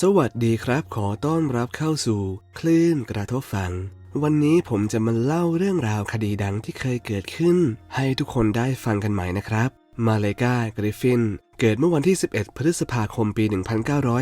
สวัสดีครับ ขอต้อนรับเข้าสู่ คลื่นกระทบฟัง วันนี้ผมจะมาเล่าเรื่องราวคดีดังที่เคยเกิดขึ้น ให้ทุกคนได้ฟังกันใหม่นะครับ มาเลกากริฟฟิน เกิดเมื่อวันที่ 11 พฤษภาคมปี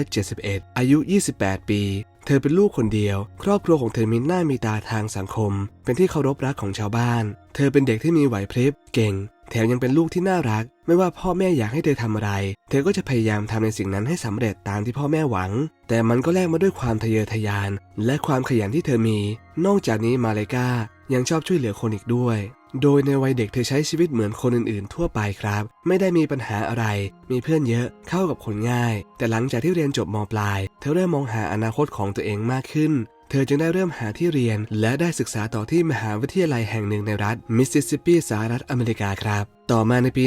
1971 อายุ 28 ปี เธอเป็นลูกคนเดียว ครอบครัวของเธอมีหน้ามีตาทางสังคม เป็นที่เคารพรักของชาวบ้าน เธอเป็นเด็กที่มีไหวพริบ เก่ง แถมยังเป็นลูกที่น่ารัก ไม่ว่าพ่อแม่อยากให้เธอทำอะไร เธอก็จะพยายามทำในสิ่งนั้นให้สำเร็จตามที่พ่อแม่หวัง แต่มันก็แลกมาด้วยความทะเยอทะยาน และความขยันที่เธอมี นอกจากนี้มาเลกายังชอบช่วยเหลือคนอีกด้วยโดยในวัยเด็กเธอใช้ชีวิตเหมือนคนอื่นๆ ทั่วไปครับ ไม่ได้มีปัญหาอะไร มีเพื่อนเยอะเข้ากับคนง่าย แต่หลังจากที่เรียนจบมปลาย เธอเริ่มมองหาอนาคตของตัวเองมากขึ้น เธอจึงได้เริ่มหาที่เรียน และได้ศึกษาต่อที่มหาวิทยาลัยแห่งหนึ่งในรัฐมิสซิสซิปปีสหรัฐอเมริกาครับ ต่อมาในปี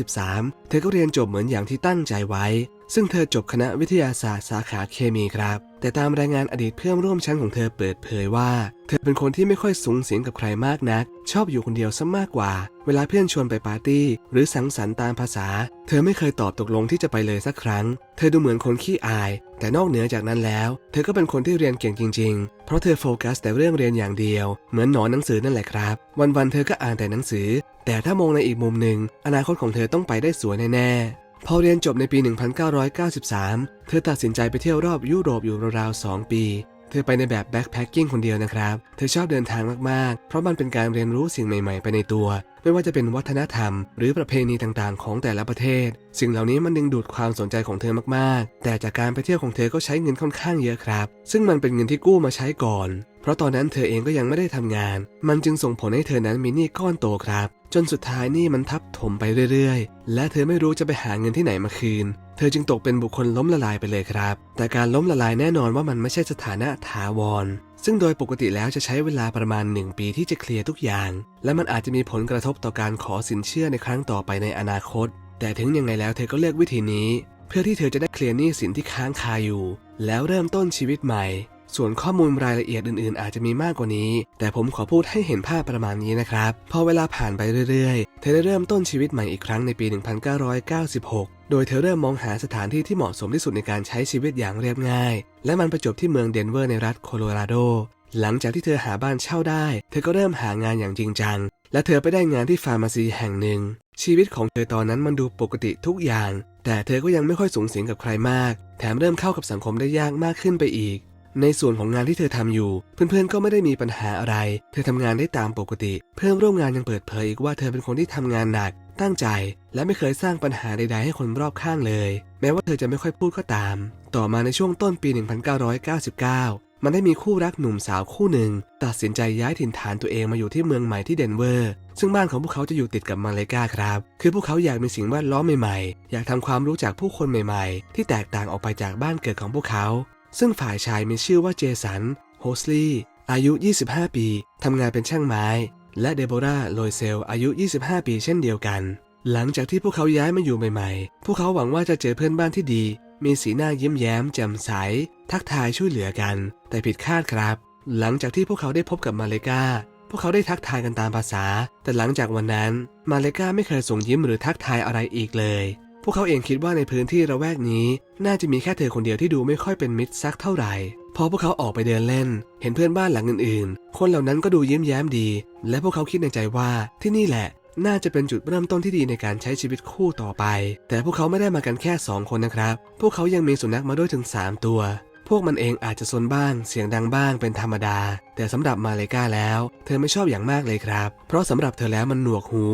1993 เธอก็เรียนจบเหมือนอย่างที่ตั้งใจไว้ ซึ่งเธอจบคณะวิทยาศาสตร์สาขาเคมีครับ แต่ตามรายงานอดีตเพื่อนร่วมชั้นของเธอเปิดเผยว่า เธอเป็นคนที่ไม่ค่อยสูงเสิงกับใครมากนัก ชอบอยู่คนเดียวซะมากกว่า เวลาเพื่อนชวนไปปาร์ตี้ หรือสังสรรค์ตามภาษา เธอไม่เคยตอบตกลงที่จะไปเลยสักครั้ง เธอดูเหมือนคนขี้อาย แต่นอกเหนือจากนั้นแล้ว เธอก็เป็นคนที่เรียนเก่งจริง ๆ เพราะเธอโฟกัสแต่เรื่องเรียนอย่างเดียว เหมือนหนอนหนังสือนั่นแหละครับ วันๆเธอก็อ่านแต่หนังสือ แต่ถ้ามองในอีกมุมหนึ่งอนาคตของเธอต้องไปได้สวยแน่ๆ พอเรียนจบในปี 1993 เธอตัดสินใจไปเที่ยวรอบยุโรปอยู่ราวๆ 2 ปี เธอไปในแบบแบ็คแพคกิ้งคนเดียวนะครับ เธอชอบเดินทางมากๆ เพราะมันเป็นการเรียนรู้สิ่งใหม่ๆ ไปในตัว ไม่ว่าจะเป็นวัฒนธรรม หรือประเพณีต่างๆ ของแต่ละประเทศ สิ่งเหล่านี้มันดึงดูดความสนใจของเธอมากๆ แต่จากการไปเที่ยวของเธอก็ใช้เงินค่อนข้างเยอะครับ ซึ่งมันเป็นเงินที่กู้มาใช้ก่อน เพราะตอนนั้นเธอเองก็ยังไม่ได้ทำงาน มันจึงส่งผลให้เธอนั้นมีหนี้ก้อนโตครับ จนสุดท้ายหนี้มันทับถมไปเรื่อยๆ และเธอไม่รู้จะไปหาเงินที่ไหนมาคืน เธอจึงตกเป็นบุคคลล้มละลายไปเลยครับ แต่การล้มละลายแน่นอนว่ามันไม่ใช่สถานะถาวร ซึ่งโดยปกติแล้วจะใช้เวลาประมาณ 1 ปีที่จะเคลียร์ทุกอย่าง และมันอาจจะมีผลกระทบต่อการขอสินเชื่อในครั้งต่อไปในอนาคต แต่ถึงยังไงแล้วเธอก็เลือกวิธีนี้ เพื่อที่เธอจะได้เคลียร์หนี้สินที่ค้างคาอยู่ แล้วเริ่มต้นชีวิตใหม่ ส่วนข้อมูลรายละเอียดอื่นๆ อาจจะมีมากกว่านี้ แต่ผมขอพูดให้เห็นภาพประมาณนี้นะครับ พอเวลาผ่านไปเรื่อยๆ เธอได้เริ่มต้นชีวิตใหม่อีกครั้งในปี 1996 โดยเธอเริ่มมองหาสถานที่ที่เหมาะสมที่สุดในการใช้ชีวิตอย่างเรียบง่าย และมันประจบที่เมืองเดนเวอร์ในรัฐโคโลราโด หลังจากที่เธอหาบ้านเช่าได้ เธอก็เริ่มหางานอย่างจริงจัง และเธอไปได้งานที่ฟาร์มาซีแห่งหนึ่ง ชีวิตของเธอตอนนั้นมันดูปกติทุกอย่าง แต่เธอก็ยังไม่ค่อยสูงสิงกับใครมาก แถมเริ่มเข้ากับสังคมได้ยากมากขึ้นไปอีก ในส่วนของงานที่เธอทำอยู่ เพื่อนๆก็ไม่ได้มีปัญหาอะไร เธอทำงานได้ตามปกติ เพื่อนร่วมงานยังเปิดเผยอีกว่าเธอเป็นคนที่ทำงานหนัก ตั้งใจ และไม่เคยสร้างปัญหาใดๆให้คนรอบข้างเลย แม้ว่าเธอจะไม่ค่อยพูดก็ตาม ต่อมาในช่วงต้นปี 1999มันได้มีคู่รักหนุ่มสาวคู่หนึ่ง ตัดสินใจย้ายถิ่นฐานตัวเองมาอยู่ที่เมืองใหม่ที่เดนเวอร์ ซึ่งบ้านของพวกเขาจะอยู่ติดกับมาเลกาครับ คือพวกเขาอยากมีสิ่งแวดล้อมใหม่ๆ อยากทำความรู้จักผู้คนใหม่ๆ ที่แตกต่างออกไปจากบ้านเกิดของพวกเขา ซึ่งฝ่ายชายมีชื่อว่าเจสัน โฮสลีย์อายุ 25 ปี ทำงานเป็นช่างไม้ และเดโบราโลยเซล อายุ 25 ปีเช่นเดียวกัน หลังจากที่พวกเขาย้ายมาอยู่ใหม่ๆ พวกเขาหวังว่าจะเจอเพื่อนบ้านที่ดี มีสีหน้ายิ้มแย้มแจ่มใส ทักทายช่วยเหลือกัน แต่ผิดคาดครับ หลังจากที่พวกเขาได้พบกับมาเลกาพวกเขาได้ทักทายกันตามภาษา แต่หลังจากวันนั้น มาเลกาไม่เคยส่งยิ้มหรือทักทายอะไรอีกเลย พวกเขาเองคิดว่าในพื้นที่ระแวกนี้ น่าจะมีแค่เธอคนเดียวที่ดูไม่ค่อยเป็นมิตรสักเท่าไหร่ พอพวกเขาออกไปเดินเล่น เห็นเพื่อนบ้านหลังอื่นๆ คนเหล่านั้นก็ดูยิ้มแย้มดี และพวกเขาคิดในใจว่าที่นี่แหละ น่าจะเป็นจุดเริ่มต้นที่ดีในการใช้ชีวิตคู่ต่อไป แต่พวกเขาไม่ได้มากันแค่ 2 คนนะครับ พวกเขายังมีสุนัขมาด้วยถึง 3 ตัว พวกมันเองอาจจะซนบ้าง เสียงดังบ้างเป็นธรรมดา แต่สำหรับมาเลกาแล้ว เธอไม่ชอบอย่างมากเลยครับ เพราะสำหรับเธอแล้วมันหนวกหู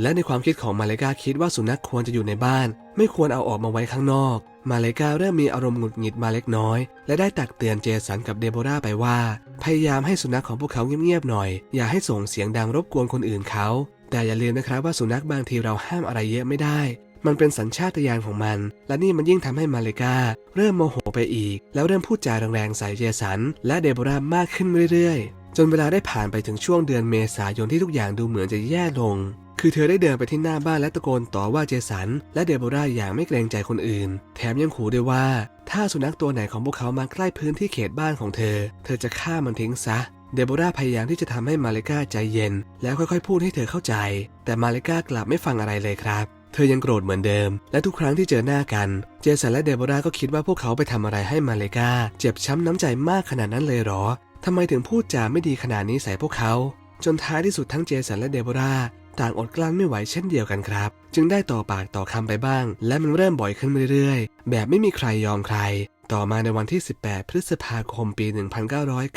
และในความคิดของมาเลกาคิดว่าสุนัขควรจะอยู่ในบ้าน ไม่ควรเอาออกมาไว้ข้างนอก มาเลกาเริ่มมีอารมณ์หงุดหงิดมาเล็กน้อย และได้ตักเตือนเจสันกับเดโบราไปว่า พยายามให้สุนัขของพวกเขาเงียบๆหน่อย อย่าให้ส่งเสียงดังรบกวนคนอื่นเขา แต่อย่าลืมนะครับว่าสุนัขบางทีเราห้ามอะไรเยอะไม่ได้ มันเป็นสัญชาตญาณของมัน และนี่มันยิ่งทำให้มาเลกาเริ่มโมโหไปอีก แล้วเริ่มพูดจาแรงๆใส่เจสัน และเดโบรามากขึ้นเรื่อยๆ จนเวลาได้ผ่านไปถึงช่วงเดือนเมษายนที่ทุกอย่างดูเหมือนจะแย่ลง คือเธอได้เดินไปที่หน้าบ้านและตะโกนต่อว่าเจสัน และเดโบราอย่างไม่เกรงใจคนอื่น แถมยังขู่ด้วยว่า ถ้าสุนัขตัวไหนของพวกเขามาใกล้พื้นที่เขตบ้านของเธอ เธอจะฆ่ามันทิ้งซะเดโบราพยายามที่จะทำให้มาเลกาใจเย็น แล้วค่อยๆ พูดให้เธอเข้าใจ แต่มาเลกากลับไม่ฟังอะไรเลยครับ เธอยังโกรธเหมือนเดิม และทุกครั้งที่เจอหน้ากัน เจสันและเดโบราก็คิดว่าพวกเขาไปทำอะไรให้มาเลกาเจ็บช้ำน้ำใจมากขนาดนั้นเลยหรอทำไมถึงพูดจาไม่ดีขนาดนี้ใส่พวกเขา จนท้ายที่สุดทั้งเจสันและเดโบรา ต่างอดกลั้นไม่ไหวเช่นเดียวกันครับ จึงได้ต่อปากต่อคำไปบ้าง และมันเริ่มบ่อยขึ้นเรื่อยๆ แบบไม่มีใครยอมใคร ต่อมาในวันที่ 18 พฤษภาคมปี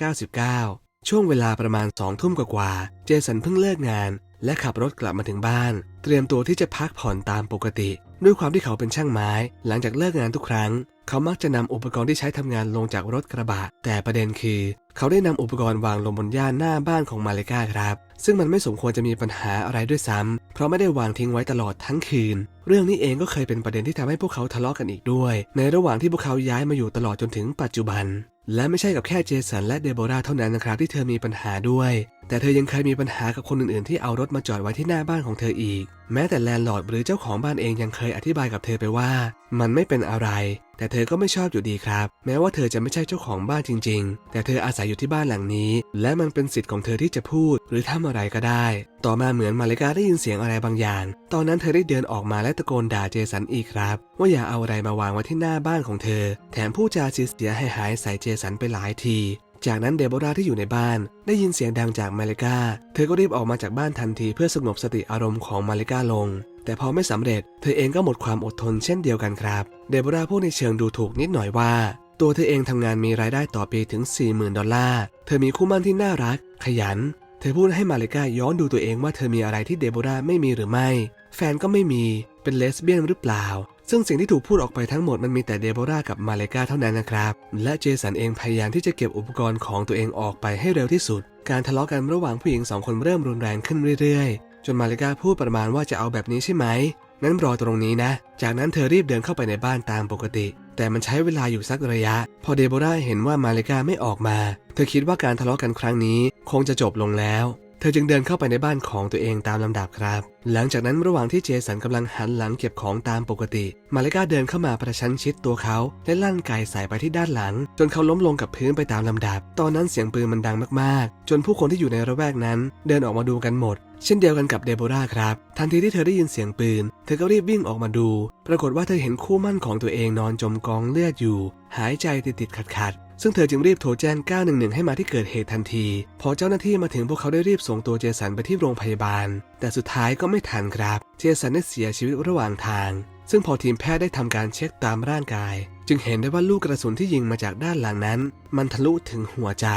1999 ช่วงเวลาประมาณ2ทุ่มกว่าๆเจสันเพิ่งเลิกงาน และขับรถกลับมาถึงบ้าน เตรียมตัวที่จะพักผ่อนตามปกติ ด้วยความที่เขาเป็นช่างไม้ หลังจากเลิกงานทุกครั้ง เขามักจะนำอุปกรณ์ที่ใช้ทำงานลงจากรถกระบะ แต่ประเด็นคือ เขาได้นำอุปกรณ์วางลงบนย่านหน้าบ้านของมาเลกาครับ ซึ่งมันไม่สมควรจะมีปัญหาอะไรด้วยซ้ำเพราะไม่ได้วางทิ้งไว้ตลอดทั้งคืน เรื่องนี้เองก็เคยเป็นประเด็นที่ทำให้พวกเขาทะเลาะกันอีกด้วย ในระหว่างที่พวกเขาย้ายมาอยู่ตลอดจนถึงปัจจุบัน และไม่ใช่กับแค่เจสันและเดโบราเท่านั้นนะครับที่เธอมีปัญหาด้วย แต่เธอยังเคยมีปัญหากับคนอื่นๆ ที่เอารถมาจอดไว้ที่หน้าบ้านของเธออีก แม้แต่แลนด์ลอร์ดหรือเจ้าของบ้านเองยังเคยอธิบายกับเธอไปว่า มันไม่เป็นอะไร แต่เธอก็ไม่ชอบอยู่ดีครับ แม้ว่าเธอจะไม่ใช่เจ้าของบ้านจริง ๆ แต่เธออาศัยอยู่ที่บ้านหลังนี้ และมันเป็นสิทธิ์ของเธอที่จะพูด หรือทำอะไรก็ได้ ต่อมาเหมือนมาริกาได้ยินเสียงอะไรบางอย่าง ตอนนั้นเธอได้เดินออกมาและตะโกนด่าเจสันอีกครับ ว่าอย่าเอาอะไรมาวางไว้ที่หน้าบ้านของเธอ แถมพูดจาเสียหายหายใส่เจสันไปหลายที จากนั้นเดโบราที่อยู่ในบ้าน ได้ยินเสียงดังจากมาเลกา เธอก็รีบออกมาจากบ้านทันทีเพื่อสงบสติอารมณ์ของมาเลกาลง แต่พอไม่สำเร็จ เธอเองก็หมดความอดทนเช่นเดียวกันครับ เดโบราพูดในเชิงดูถูกนิดหน่อยว่า ตัวเธอเองทำงานมีรายได้ต่อปีถึง 40,000 ดอลลาร์ เธอมีคู่มั่นที่น่ารัก ขยัน เธอพูดให้มาเลกาย้อนดูตัวเองว่าเธอมีอะไรที่เดโบราไม่มีหรือไม่ แฟนก็ไม่มี เป็นเลสเบี้ยนหรือเปล่า ซึ่งสิ่งที่ถูกพูดออกไปทั้งหมดมันมีแต่เดโบรากับมาเลกาเท่านั้นนะครับ และเจสันเองพยายามที่จะเก็บอุปกรณ์ของตัวเองออกไปให้เร็วที่สุด การทะเลาะกันระหว่างผู้หญิงสองคนเริ่มรุนแรงขึ้นเรื่อยๆ จนมาเลกาพูดประมาณว่าจะเอาแบบนี้ใช่ไหมงั้นรอตรงนี้นะ จากนั้นเธอรีบเดินเข้าไปในบ้านตามปกติ แต่มันใช้เวลาอยู่สักระยะ พอเดโบราเห็นว่ามาเลกาไม่ออกมา เธอคิดว่าการทะเลาะกันครั้งนี้ คงจะจบลงแล้ว เธอจึงเดินเข้าไปในบ้านของตัวเองตามลำดับครับ หลังจากนั้นระหว่างที่เจสันกำลังหันหลังเก็บของตามปกติ มาเลกาเดินเข้ามาประชันชิดตัวเขา และลั่นไกใส่ไปที่ด้านหลัง จนเขาล้มลงกับพื้นไปตามลำดับ ตอนนั้นเสียงปืนมันดังมากๆ จนผู้คนที่อยู่ในระแวกนั้น เดินออกมาดูกันหมด เช่นเดียวกันกับเดโบราครับ ทันทีที่เธอได้ยินเสียงปืน เธอก็รีบวิ่งออกมาดู ปรากฏว่าเธอเห็นคู่มั่นของตัวเองนอนจมกองเลือดอยู่ หายใจติดๆขัดๆ ซึ่งเธอจึงรีบโทรแจ้ง 911 ให้มาที่เกิดเหตุทันที พอเจ้าหน้าที่มาถึงพวกเขาได้รีบส่งตัวเจสันไปที่โรงพยาบาล แต่สุดท้ายก็ไม่ทันครับ เจสันได้เสียชีวิตระหว่างทาง ซึ่งพอทีมแพทย์ได้ทำการเช็คตามร่างกาย จึงเห็นได้ว่าลูกกระสุนที่ยิงมาจากด้านหลังนั้น มันทะลุถึงหัวใจ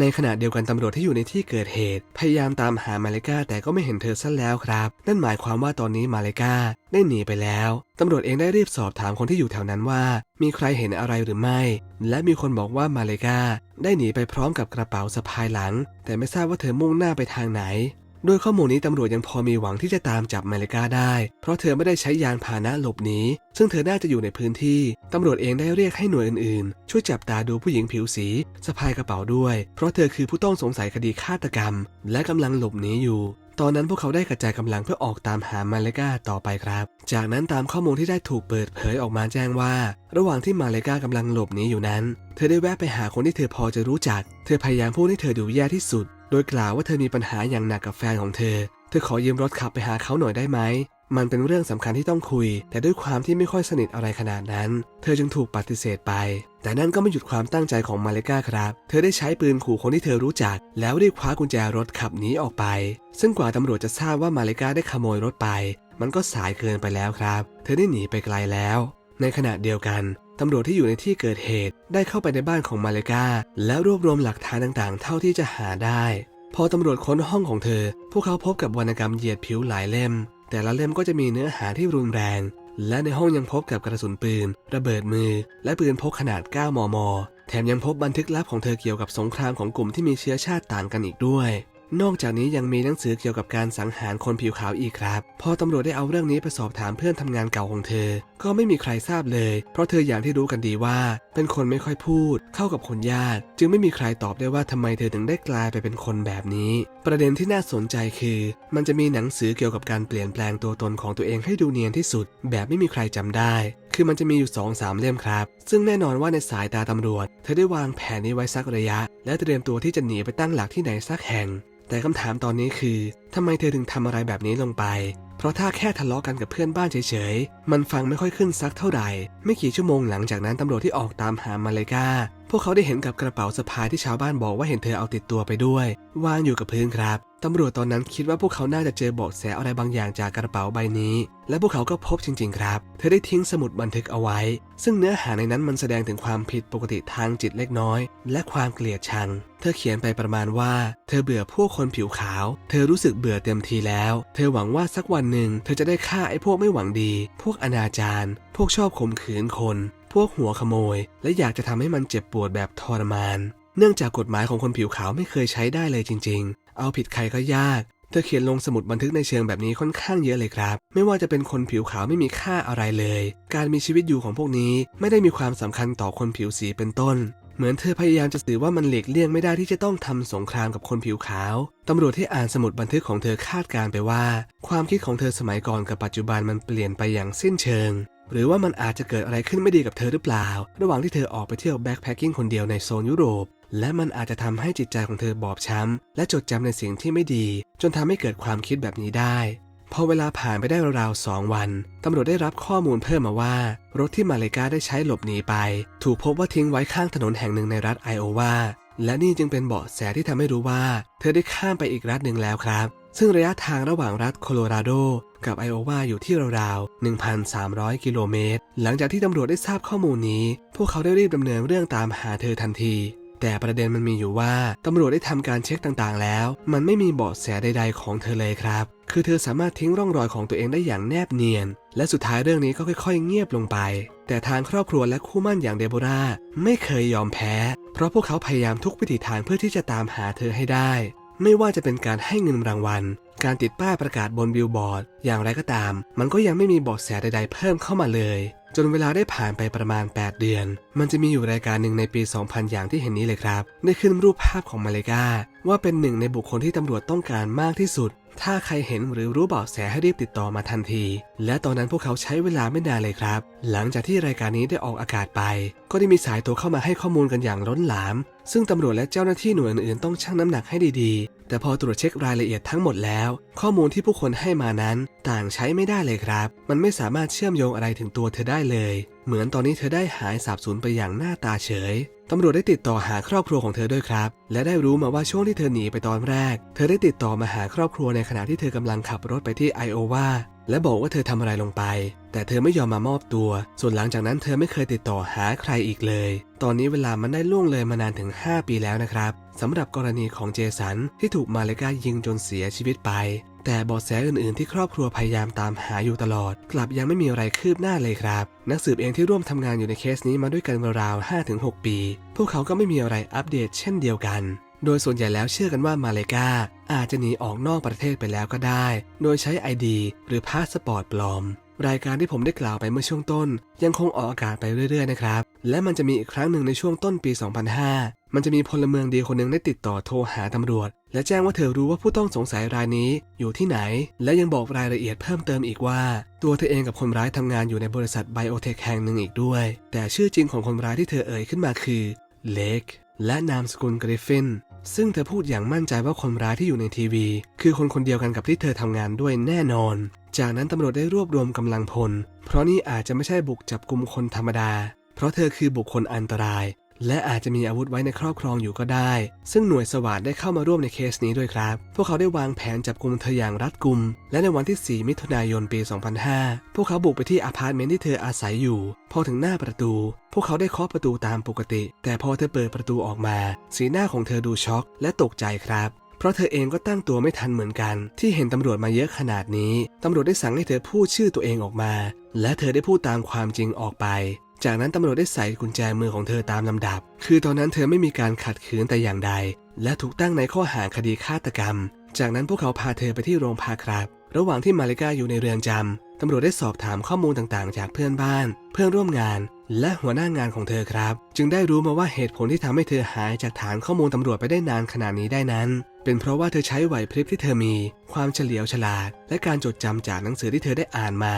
ในขณะเดียวกันตำรวจที่อยู่ในที่เกิดเหตุ พยายามตามหามาเลกาแต่ก็ไม่เห็นเธอซะแล้วครับ นั่นหมายความว่าตอนนี้มาเลกาได้หนีไปแล้วตำรวจเองได้รีบสอบถามคนที่อยู่แถวนั้นว่า มีใครเห็นอะไรหรือไม่ และมีคนบอกว่ามาเลกาได้หนีไปพร้อมกับกระเป๋าสะพายหลัง แต่ไม่ทราบว่าเธอมุ่งหน้าไปทางไหน ด้วยข้อมูลนี้ตำรวจยังพอมีหวังที่จะตามจับมาเลกาได้ เพราะเธอไม่ได้ใช้ยานพาหนะหลบหนี ซึ่งเธอน่าจะอยู่ในพื้นที่ ตำรวจเองได้เรียกให้หน่วยอื่นๆ ช่วยจับตาดูผู้หญิงผิวสีสะพายกระเป๋าด้วย เพราะเธอคือผู้ต้องสงสัยคดีฆาตกรรม และกำลังหลบหนีอยู่ ตอนนั้นพวกเขาได้กระจายกำลังเพื่อออกตามหามาเลกาต่อไปครับ จากนั้นตามข้อมูลที่ได้ถูกเปิดเผยออกมาแจ้งว่า ระหว่างที่มาเลกากำลังหลบหนีอยู่นั้น เธอได้แวะไปหาคนที่เธอพอจะรู้จัก เธอพยายามพูดให้เธอดูแย่ที่สุด โดยกล่าวว่าเธอมีปัญหาอย่างหนักกับแฟนของเธอ เธอขอยืมรถขับไปหาเขาหน่อยได้ไหม มันเป็นเรื่องสำคัญที่ต้องคุย แต่ด้วยความที่ไม่ค่อยสนิทอะไรขนาดนั้น เธอจึงถูกปฏิเสธไป แต่นั่นก็ไม่หยุดความตั้งใจของมาเลกาครับ เธอได้ใช้ปืนขู่คนที่เธอรู้จัก แล้วรีบคว้ากุญแจรถขับหนีออกไป ซึ่งกว่าตำรวจจะทราบว่ามาเลกาได้ขโมยรถไป มันก็สายเกินไปแล้วครับ เธอได้หนีไปไกลแล้ว ในขณะเดียวกันตำรวจที่อยู่ในที่เกิดเหตุ ได้เข้าไปในบ้านของมาเลกาแล้วรวบรวมหลักฐานต่างๆ เท่าที่จะหาได้ พอตำรวจค้นห้องของเธอ พวกเขาพบกับวรรณกรรมเหยียดผิวหลายเล่ม แต่ละเล่มก็จะมีเนื้อหาที่รุนแรง และในห้องยังพบกับกระสุนปืน ระเบิดมือ และปืนพกขนาด 9 มม แถมยังพบบันทึกลับของเธอเกี่ยวกับสงครามของกลุ่มที่มีเชื้อชาติต่างกันอีกด้วย นอกจากนี้ยังมีหนังสือเกี่ยวกับการสังหารคนผิวขาวอีกครับ พอตำรวจได้เอาเรื่องนี้ไปสอบถามเพื่อนทำงานเก่าของเธอ ก็ไม่มีใครทราบเลย เพราะเธออย่างที่รู้กันดีว่า เป็นคนไม่ค่อยพูด เข้ากับคนยาก จึงไม่มีใครตอบได้ว่าทำไมเธอถึงได้กลายไปเป็นคนแบบนี้ ประเด็นที่น่าสนใจคือ มันจะมีหนังสือเกี่ยวกับการเปลี่ยนแปลงตัวตนของตัวเองให้ดูเนียนที่สุด แบบไม่มีใครจำได้คือมันจะมีอยู่2อสามเล่มครับ ซึ่งแน่นอนว่าในสายตาตำรวจ เธอได้วางแผนนี้ไว้สักระยะ และเตรียมตัวที่จะหนีไปตั้งหลักที่ไหนสักแห่ง แต่คำถามตอนนี้คือทำไมเธอถึงทำอะไรแบบนี้ลงไป เพราะถ้าแค่ทะเลาะกันกับเพื่อนบ้านเฉยๆ มันฟังไม่ค่อยขึ้นสักเท่าไหร่ ไม่กี่ชั่วโมงหลังจากนั้นตำรวจที่ออกตามหามาเลกาพวกเขาได้เห็นกับกระเป๋าสะพายที่ชาวบ้านบอกว่าเห็นเธอเอาติดตัวไปด้วย วางอยู่กับพื้นครับตำรวจตอนนั้นคิดว่าพวกเขาน่าจะเจอเบาะแสอะไรบางอย่างจากกระเป๋าใบนี้ และพวกเขาก็พบจริง ๆ ครับ เธอได้ทิ้งสมุดบันทึกเอาไว้ ซึ่งเนื้อหาในนั้นมันแสดงถึงความผิดปกติทางจิตเล็กน้อย และความเกลียดชัง เธอเขียนไปประมาณว่า เธอเบื่อพวกคนผิวขาว เธอรู้สึกเบื่อเต็มทีแล้ว เธอหวังว่าสักวันหนึ่ง เธอจะได้ฆ่าไอ้พวกไม่หวังดี พวกอนาจารพวกชอบข่มขืนคน พวกหัวขโมย และอยากจะทำให้มันเจ็บปวดแบบทรมาน เนื่องจากกฎหมายของคนผิวขาวไม่เคยใช้ได้เลยจริง ๆ เอาผิดใครก็ยาก เธอเขียนลงสมุดบันทึกในเชิงแบบนี้ค่อนข้างเยอะเลยครับ ไม่ว่าจะเป็นคนผิวขาวไม่มีค่าอะไรเลย การมีชีวิตอยู่ของพวกนี้ไม่ได้มีความสำคัญต่อคนผิวสีเป็นต้น เหมือนเธอพยายามจะสื่อว่ามันหลีกเลี่ยงไม่ได้ที่จะต้องทำสงครามกับคนผิวขาว ตำรวจที่อ่านสมุดบันทึกของเธอคาดการไปว่า ความคิดของเธอสมัยก่อนกับปัจจุบันมันเปลี่ยนไปอย่างสิ้นเชิงหรือว่ามันอาจจะเกิดอะไรขึ้นไม่ดีกับเธอหรือเปล่า ระหว่างที่เธอออกไปเที่ยวแบ็คแพคกิ้งคนเดียวในโซนยุโรป และมันอาจจะทำให้จิตใจของเธอบอบช้ำและจดจำในสิ่งที่ไม่ดี จนทำให้เกิดความคิดแบบนี้ได้พอเวลาผ่านไปได้ราวๆสองวัน ตำรวจได้รับข้อมูลเพิ่มมาว่า รถที่มาเลกาได้ใช้หลบหนีไป ถูกพบว่าทิ้งไว้ข้างถนนแห่งหนึ่งในรัฐไอโอวา และนี่จึงเป็นเบาะแสที่ทำให้รู้ว่า เธอได้ข้ามไปอีกรัฐหนึ่งแล้วครับ ซึ่งระยะทางระหว่างรัฐโคโลราโด กับไอโอวาอยู่ที่ราวๆ 1,300 กิโลเมตร หลังจากที่ตำรวจได้ทราบข้อมูลนี้ พวกเขาได้รีบดำเนินเรื่องตามหาเธอทันที แต่ประเด็นมันมีอยู่ว่าตำรวจได้ทำการเช็คต่างๆ แล้ว มันไม่มีเบาะแสใด ๆ ของเธอเลยครับ คือเธอสามารถทิ้งร่องรอยของตัวเองได้อย่างแนบเนียน และสุดท้ายเรื่องนี้ก็ค่อยๆ เงียบลงไป แต่ทางครอบครัวและคู่มั่นอย่างเดโบราไม่เคยยอมแพ้ เพราะพวกเขาพยายามทุกวิถีทางเพื่อที่จะตามหาเธอให้ได้ ไม่ว่าจะเป็นการให้เงินรางวัล การติดป้ายประกาศบนบิลบอร์ด อย่างไรก็ตาม มันก็ยังไม่มีเบาะแสใดๆเพิ่มเข้ามาเลย จนเวลาได้ผ่านไปประมาณ 8 เดือน มันจะมีอยู่รายการหนึ่งในปี 2000 อย่างที่เห็นนี้เลยครับ ได้ขึ้นรูปภาพของมาเลกาว่าเป็นหนึ่งในบุคคลที่ตำรวจต้องการมากที่สุด ถ้าใครเห็นหรือรู้เบาะแสให้รีบติดต่อมาทันที และตอนนั้นพวกเขาใช้เวลาไม่นานเลยครับ หลังจากที่รายการนี้ได้ออกอากาศไป ก็ได้มีสายโทรเข้ามาให้ข้อมูลกันอย่างล้นหลาม ซึ่งตำรวจและเจ้าหน้าที่หน่วยอื่นๆต้องชั่งน้ำหนักให้ดีๆ แต่พอตรวจเช็ครายละเอียดทั้งหมดแล้ว ข้อมูลที่ผู้คนให้มานั้นต่างใช้ไม่ได้เลยครับ มันไม่สามารถเชื่อมโยงอะไรถึงตัวเธอได้เลย เหมือนตอนนี้เธอได้หายสาบสูญไปอย่างหน้าตาเฉยตำรวจได้ติดต่อหาครอบครัวของเธอด้วยครับ และได้รู้มาว่าช่วงที่เธอหนีไปตอนแรก เธอได้ติดต่อมาหาครอบครัวในขณะที่เธอกำลังขับรถไปที่ไอโอวาและบอกว่าเธอทำอะไรลงไป แต่เธอไม่ยอมมามอบตัว ส่วนหลังจากนั้นเธอไม่เคยติดต่อหาใครอีกเลย ตอนนี้เวลามันได้ล่วงเลยมานานถึง 5 ปีแล้วนะครับ สำหรับกรณีของเจสันที่ถูกมาเลกายิงจนเสียชีวิตไป แต่เบาะแสอื่นๆที่ครอบครัวพยายามตามหาอยู่ตลอด กลับยังไม่มีอะไรคืบหน้าเลยครับ นักสืบเองที่ร่วมทำงานอยู่ในเคสนี้มาด้วยกันราวๆ5-6 ปี พวกเขาก็ไม่มีอะไรอัปเดตเช่นเดียวกันโดยส่วนใหญ่แล้วเชื่อกันว่ามาเลกาอาจจะหนีออกนอกประเทศไปแล้วก็ได้ โดยใช้ ID หรือพาสปอร์ตปลอม รายการที่ผมได้กล่าวไปเมื่อช่วงต้น ยังคงออกอากาศไปเรื่อยๆนะครับ และมันจะมีอีกครั้งหนึ่งในช่วงต้นปี 2005 มันจะมีพลเมืองดีคนหนึ่งได้ติดต่อโทรหาตำรวจ และแจ้งว่าเธอรู้ว่าผู้ต้องสงสัยรายนี้อยู่ที่ไหน และยังบอกรายละเอียดเพิ่มเติมอีกว่า ตัวเธอเองกับคนร้ายทำงานอยู่ในบริษัทไบโอเทคแห่งหนึ่งอีกด้วย แต่ชื่อจริงของคนร้ายที่เธอเอ่ยขึ้นมาคือเล็กและนามสกุลกริฟฟิน ซึ่งเธอพูดอย่างมั่นใจว่าคนร้ายที่อยู่ในทีวี คือคนคนเดียวกันกับที่เธอทำงานด้วยแน่นอน จากนั้นตำรวจได้รวบรวมกำลังพล เพราะนี่อาจจะไม่ใช่บุกจับกลุ่มคนธรรมดา เพราะเธอคือบุคคลอันตราย และอาจจะมีอาวุธไว้ในครอบครองอยู่ก็ได้ ซึ่งหน่วยสวัสดได้เข้ามาร่วมในเคสนี้ด้วยครับ พวกเขาได้วางแผนจับกลุ่มเธออย่างรัดกุม และในวันที่ 4 มิถุนายนปี 2005 พวกเขาบุกไปที่อพาร์ตเมนต์ที่เธออาศัยอยู่ พอถึงหน้าประตู พวกเขาได้เคาะประตูตามปกติ แต่พอเธอเปิดประตูออกมา สีหน้าของเธอดูช็อก และตกใจครับเพราะเธอเองก็ตั้งตัวไม่ทันเหมือนกัน ที่เห็นตำรวจมาเยอะขนาดนี้ ตำรวจได้สั่งให้เธอพูดชื่อตัวเองออกมา และเธอได้พูดตามความจริงออกไป จากนั้นตำรวจได้ใส่กุญแจมือของเธอตามลำดับ คือตอนนั้นเธอไม่มีการขัดขืนแต่อย่างใด และถูกตั้งในข้อหาคดีฆาตกรรม จากนั้นพวกเขาพาเธอไปที่โรงพักครับ ระหว่างที่มาริกาอยู่ในเรือนจำตำรวจได้สอบถามข้อมูลต่างๆ จากเพื่อนบ้าน เพื่อนร่วมงาน และหัวหน้างานของเธอครับ จึงได้รู้มาว่าเหตุผลที่ทำให้เธอหายจากฐานข้อมูลตำรวจไปได้นานขนาดนี้ได้นั้น เป็นเพราะว่าเธอใช้ไหวพริบที่เธอมี ความเฉลียวฉลาด และการจดจำจากหนังสือที่เธอได้อ่านมา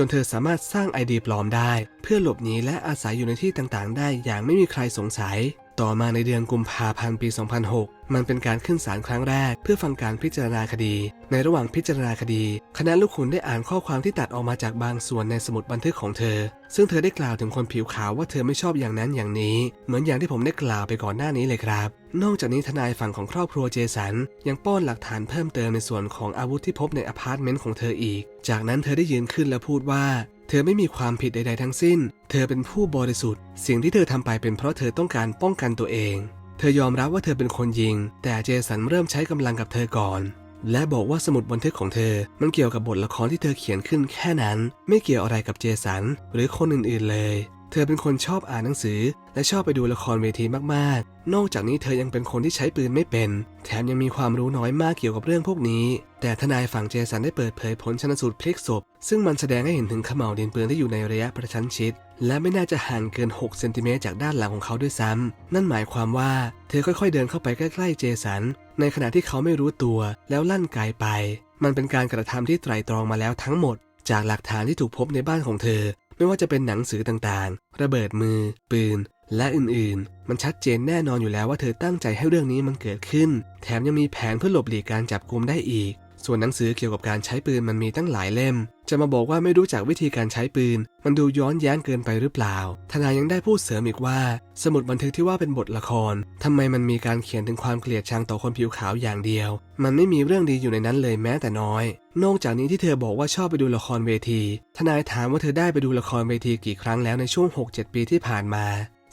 จนเธอสามารถสร้างไอดีปลอมได้ เพื่อหลบหนีและอาศัยอยู่ในที่ต่างๆ ได้อย่างไม่มีใครสงสัย ต่อมาในเดือนกุมภาพันธ์ปี 2006 มันเป็นการขึ้นศาลครั้งแรก เพื่อฟังการพิจารณาคดี ในระหว่างพิจารณาคดี คณะลูกขุนได้อ่านข้อความที่ตัดออกมาจากบางส่วนในสมุดบันทึกของเธอ ซึ่งเธอได้กล่าวถึงคนผิวขาวว่าเธอไม่ชอบอย่างนั้นอย่างนี้ เหมือนอย่างที่ผมได้กล่าวไปก่อนหน้านี้เลยครับ นอกจากนี้ทนายฝั่งของครอบครัวเจสัน ยังป้อนหลักฐานเพิ่มเติมในส่วนของอาวุธที่พบในอพาร์ตเมนต์ของเธออีก จากนั้นเธอได้ยืนขึ้นและพูดว่า เธอไม่มีความผิดใด ๆ ทั้งสิ้น เธอเป็นผู้บริสุทธิ์ สิ่งที่เธอทำไปเป็นเพราะเธอต้องการป้องกันตัวเอง เธอยอมรับว่าเธอเป็นคนยิง แต่เจสันเริ่มใช้กำลังกับเธอก่อน และบอกว่าสมุดบันทึกของเธอ มันเกี่ยวกับบทละครที่เธอเขียนขึ้นแค่นั้น ไม่เกี่ยวอะไรกับเจสันหรือคนอื่นๆเลย เธอเป็นคนชอบอ่านหนังสือ และชอบไปดูละครเวทีมากๆ นอกจากนี้เธอยังเป็นคนที่ใช้ปืนไม่เป็น แถมยังมีความรู้น้อยมากเกี่ยวกับเรื่องพวกนี้ แต่ทนายฝั่งเจสันได้เปิดเผยผลชนสูตรพลิกศพ ซึ่งมันแสดงให้เห็นถึงเขม่าวดินปืนที่อยู่ในระยะประชันชิด และไม่น่าจะห่างเกิน 6 เซนติเมตรจากด้านหลังของเขาด้วยซ้ำนั่นหมายความว่าเธอค่อยๆเดินเข้าไปใกล้ๆเจสัน ในขณะที่เขาไม่รู้ตัว แล้วลั่นไกไป มันเป็นการกระทำที่ไตรตรองมาแล้วทั้งหมด จากหลักฐานที่ถูกพบในบ้านของเธอ ไม่ว่าจะเป็นหนังสือต่างๆ ระเบิดมือ ปืน และอื่นๆ มันชัดเจนแน่นอนอยู่แล้วว่าเธอตั้งใจให้เรื่องนี้มันเกิดขึ้น แถมยังมีแผนเพื่อหลบหลีกการจับกุมได้อีก ส่วนหนังสือเกี่ยวกับการใช้ปืนมันมีตั้งหลายเล่ม จะมาบอกว่าไม่รู้จักวิธีการใช้ปืน มันดูย้อนแย้งเกินไปหรือเปล่า ทนายยังได้พูดเสริมอีกว่า สมุดบันทึกที่ว่าเป็นบทละครทำไมมันมีการเขียนถึงความเกลียดชังต่อคนผิวขาวอย่างเดียว มันไม่มีเรื่องดีอยู่ในนั้นเลยแม้แต่น้อย นอกจากนี้ที่เธอบอกว่าชอบไปดูละครเวที ทนายถามว่าเธอได้ไปดูละครเวทีกี่ครั้งแล้วในช่วง 6-7 ปีที่ผ่านมา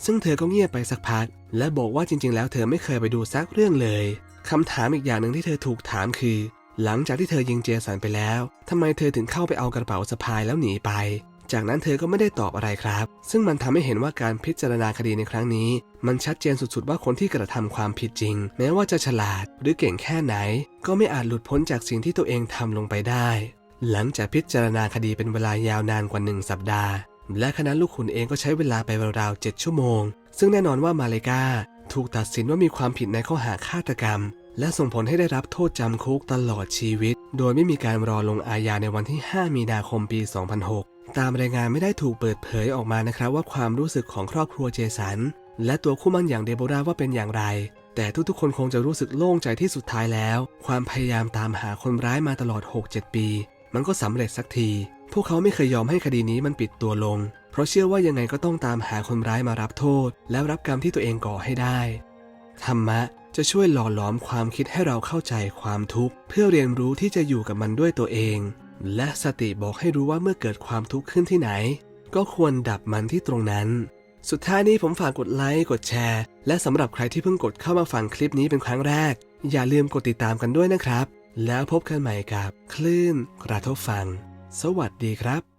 ซึ่งเธอก็เงียบไปสักพัก และบอกว่าจริง ๆ แล้วเธอไม่เคยไปดูซักเรื่องเลยคำถามอีกอย่างหนึ่งที่เธอถูกถามคือ หลังจากที่เธอยิงเจสันไปแล้วทำไมเธอถึงเข้าไปเอากระเป๋าสะพายแล้วหนีไป จากนั้นเธอก็ไม่ได้ตอบอะไรครับ ซึ่งมันทำให้เห็นว่าการพิจารณาคดีในครั้งนี้ มันชัดเจนสุดๆว่าคนที่กระทำความผิดจริง แม้ว่าจะฉลาดหรือเก่งแค่ไหน ก็ไม่อาจหลุดพ้นจากสิ่งที่ตัวเองทำลงไปได้ หลังจากพิจารณาคดีเป็นเวลายาวนานกว่าหนึ่งสัปดาห์ และคณะลูกขุนเองก็ใช้เวลาไปราวๆ7ชั่วโมง ซึ่งแน่นอนว่ามาเลกาถูกตัดสินว่ามีความผิดในข้อหาฆาตกรรม และส่งผลให้ได้รับโทษจำคุกตลอดชีวิต โดยไม่มีการรอลงอาญาในวันที่ 5 มีนาคมปี 2006 ตามรายงานไม่ได้ถูกเปิดเผยออกมานะครับว่าความรู้สึกของครอบครัวเจสัน และตัวคู่มั่นอย่างเดโบราว่าเป็นอย่างไร แต่ทุกๆ คนคงจะรู้สึกโล่งใจที่สุดท้ายแล้ว ความพยายามตามหาคนร้ายมาตลอด 6-7 ปี มันก็สำเร็จสักที พวกเขาไม่เคยยอมให้คดีนี้มันปิดตัวลง เพราะเชื่อว่ายังไงก็ต้องตามหาคนร้ายมารับโทษ แล้วรับกรรมที่ตัวเองก่อให้ได้ธรรมะ จะช่วยหล่อหลอมความคิดให้เราเข้าใจความทุกข์ เพื่อเรียนรู้ที่จะอยู่กับมันด้วยตัวเอง และสติบอกให้รู้ว่าเมื่อเกิดความทุกข์ขึ้นที่ไหน ก็ควรดับมันที่ตรงนั้น สุดท้ายนี้ผมฝากกดไลค์กดแชร์ และสำหรับใครที่เพิ่งกดเข้ามาฟังคลิปนี้เป็นครั้งแรก อย่าลืมกดติดตามกันด้วยนะครับ แล้วพบกันใหม่กับ คลื่นกระทบฟัง สวัสดีครับ